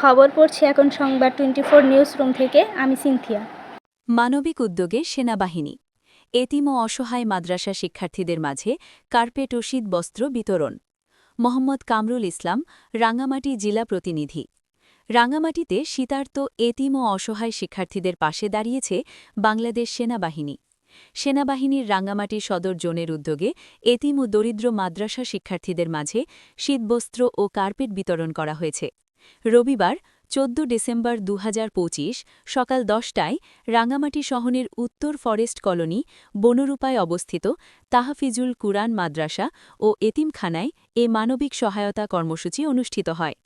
খবর পড়ছি এখন সংবাদ টোয়েন্টি ফোর নিউজ রুম থেকে। আমি সিনথিয়া। মানবিক উদ্যোগে সেনাবাহিনী। এতিম ও অসহায় মাদ্রাসা শিক্ষার্থীদের মাঝে কার্পেট ও শীতবস্ত্র বিতরণ। মোহাম্মদ কামরুল ইসলাম রাঙ্গামাটি জেলা প্রতিনিধি। রাঙ্গামাটিতে শীতার্ত এতিম ও অসহায় শিক্ষার্থীদের পাশে দাঁড়িয়েছে বাংলাদেশ সেনাবাহিনী। সেনাবাহিনীর রাঙ্গামাটি সদর জোনের উদ্যোগে এতিম ও দরিদ্র মাদ্রাসা শিক্ষার্থীদের মাঝে শীতবস্ত্র ও কার্পেট বিতরণ করা হয়েছে। রবিবার, চোদ্দ ডিসেম্বর দু হাজার পঁচিশ, সকাল দশটায় রাঙ্গামাটি শহরের উত্তর ফরেস্ট কলোনি, বনরূপায় অবস্থিত তাহাফিজুল কুরআন মাদ্রাসা ও এতিমখানায় এ মানবিক সহায়তা কর্মসূচি অনুষ্ঠিত হয়।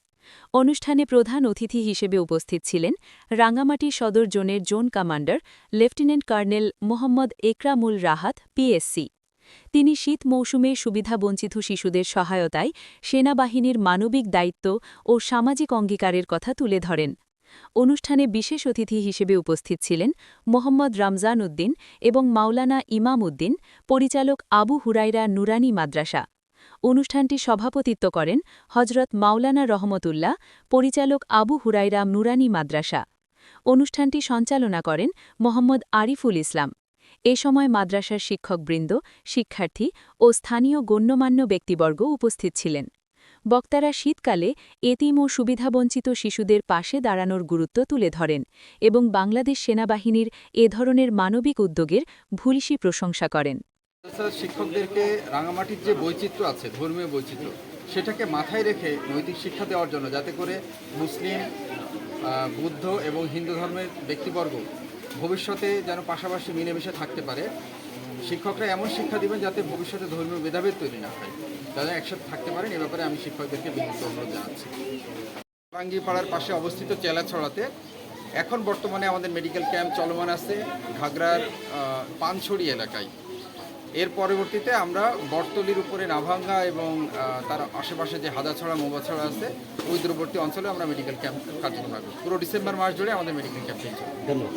অনুষ্ঠানে প্রধান অতিথি হিসেবে উপস্থিত ছিলেন রাঙ্গামাটি সদর জোনের zone commander lieutenant colonel Mohammad Ekramul Rahat PSC তিনি শীত মৌসুমে সুবিধাবঞ্চিত শিশুদের সহায়তায় সেনাবাহিনীর মানবিক দায়িত্ব ও সামাজিক অঙ্গীকারের কথা তুলে ধরেন। অনুষ্ঠানে বিশেষ অতিথি হিসেবে উপস্থিত ছিলেন মোহাম্মদ রমজান উদ্দিন এবং মাওলানা ইমাম উদ্দিন, পরিচালক আবু হুরাইরা নুরানি মাদ্রাসা। অনুষ্ঠানটি সভাপতিত্ব করেন হজরত মাওলানা রহমতুল্লাহ, পরিচালক আবু হুরাইরা নুরানি মাদ্রাসা। অনুষ্ঠানটি সঞ্চালনা করেন মোহাম্মদ আরিফুল ইসলাম। এ সময় মাদ্রাসার শিক্ষকবৃন্দ, শিক্ষার্থী ও স্থানীয় গণ্যমান্য ব্যক্তিবর্গ উপস্থিত ছিলেন। বক্তারা শীতকালে এতিম ও সুবিধাবঞ্চিত শিশুদের পাশে দাঁড়ানোর গুরুত্ব তুলে ধরেন এবং বাংলাদেশ সেনাবাহিনীর এ ধরনের মানবিক উদ্যোগের ভূরিসী প্রশংসা করেন। শিক্ষকদেরকে রাঙামাটির যে বৈচিত্র্য আছে, ধর্মীয় বৈচিত্র্য, সেটাকে মাথায় রেখে নৈতিক শিক্ষা দেওয়ার জন্য যাতে করে মুসলিম বুদ্ধ এবং হিন্দু ধর্মের ব্যক্তিবর্গ ভবিষ্যতে যেন পাশাপাশি মিলেমিশে থাকতে পারে, শিক্ষকরা এমন শিক্ষা দিবেন যাতে ভবিষ্যতে ধর্মীয় ভেদাভেদ তৈরি না হয়। যারা একসাথে থাকতে পারেন, এ ব্যাপারে আমি শিক্ষকদেরকে বিনীত অনুরোধ জানাচ্ছি। পাড়ার পাশে অবস্থিত চেলাছড়াতে এখন বর্তমানে আমাদের মেডিকেল ক্যাম্প চলমান আছে ঘাগড়ার পানছড়ি এলাকায়। এর পরবর্তীতে আমরা বটতলির উপরে নাভাঙ্গা এবং তার আশেপাশে যে হাদাছড়া মোবাছড়া আছে, ওই দূরবর্তী অঞ্চলে আমরা মেডিকেল ক্যাম্প কার্যক্রম রাখব। পুরো ডিসেম্বর মাস জুড়ে আমাদের মেডিকেল ক্যাম্প ধন্যবাদ।